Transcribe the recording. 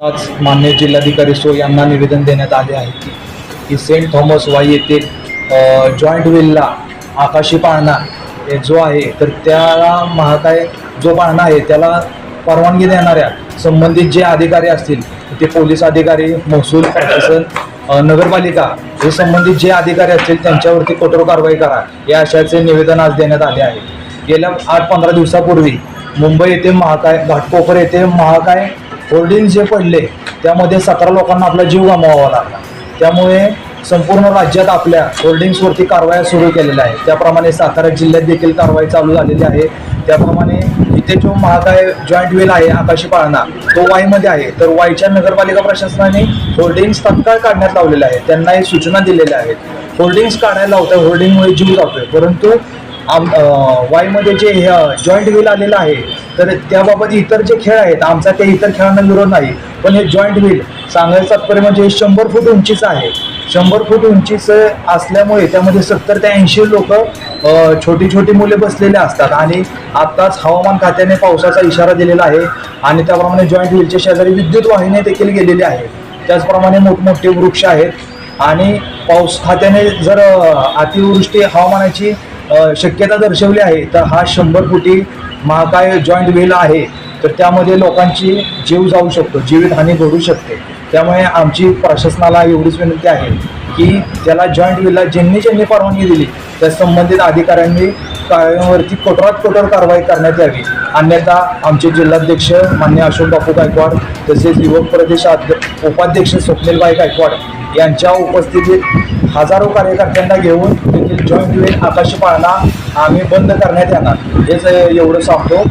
आज मान्य जिल्हाधिकारी सो यांना निवेदन देण्यात आले आहे की सेंट थॉमस वाई येथे जॉईंट विलला आकाशी पाळणा हे जो आहे तर त्याला महाकाय जो पाळणा आहे त्याला परवानगी देणाऱ्या संबंधित जे अधिकारी असतील ते पोलीस अधिकारी महसूल प्रशासन नगरपालिका हे संबंधित जे अधिकारी असतील त्यांच्यावरती कठोर कारवाई करा. या अशाचे निवेदन आज देण्यात आले आहे. गेल्या आठ पंधरा दिवसापूर्वी मुंबई येथे महाकाय घाटकोपर येथे महाकाय होर्डिंग जे पडले त्यामध्ये सतरा लोकांना आपला जीव गमवावा लागला. त्यामुळे संपूर्ण राज्यात आपल्या होर्डिंग्सवरती कारवाया सुरू केलेल्या आहेत. त्याप्रमाणे सातारा जिल्ह्यात देखील कारवाई चालू झालेली आहे. त्याप्रमाणे इथे जो महाकाय जॉईंट वेल आहे आकाशी पाळणा तो वाईमध्ये आहे. तर वाईच्या नगरपालिका प्रशासनाने होर्डिंग्स तत्काळ काढण्यात लावलेले आहेत. त्यांना हे सूचना दिलेल्या आहेत. होर्डिंग्स काढायला लावतोय होर्डिंगमुळे जीव जातोय. परंतु आम वायमध्ये वाईमध्ये जे जॉईंट व्हील आलेलं आहे तर त्याबाबत इतर जे खेळ आहेत आमचा त्या इतर खेळांना विरोध नाही. पण हे जॉईंट व्हील सांगायचं तात्पर्य म्हणजे हे शंभर फूट उंचीचं आहे. शंभर फूट उंचीचं असल्यामुळे त्यामध्ये सत्तर ते ऐंशी लोक छोटी छोटी मुले बसलेले असतात. आणि आत्ताच हवामान खात्याने पावसाचा इशारा दिलेला आहे. आणि त्याप्रमाणे जॉईंट व्हीलच्या शेजारी विद्युत वाहिनी देखील गेलेली आहे. त्याचप्रमाणे मोठमोठे वृक्ष आहेत. आणि पाऊस खात्याने जर अतिवृष्टी हवामानाची शक्यता दर्शवली आहे. तर हा शंभर कोटी महाकाय जॉईंट व्हील आहे. तर त्यामध्ये लोकांची जीव जाऊ शकतो जीवितहानी घडू शकते. त्यामुळे आमची प्रशासनाला एवढीच विनंती आहे की त्याला जॉईंट व्हीलला ज्यांनी ज्यांनी परवानगी दिली त्या संबंधित अधिकाऱ्यांनी कारवाईवरती कठोरात कठोर कारवाई करण्यात यावी. अन्यथा आमचे जिल्हाध्यक्ष मान्य अशोक बापू गायकवाड तसेच युवक प्रदेश उपाध्यक्ष स्वप्नीलबाई गायकवाड यांच्या उपस्थितीत हजारो कार्यकर्त्यांना घेऊन देखील जॉईंट व्हील आकाशी पाळणा आम्ही बंद करण्यात येणार. हेच एवढं सांगतो.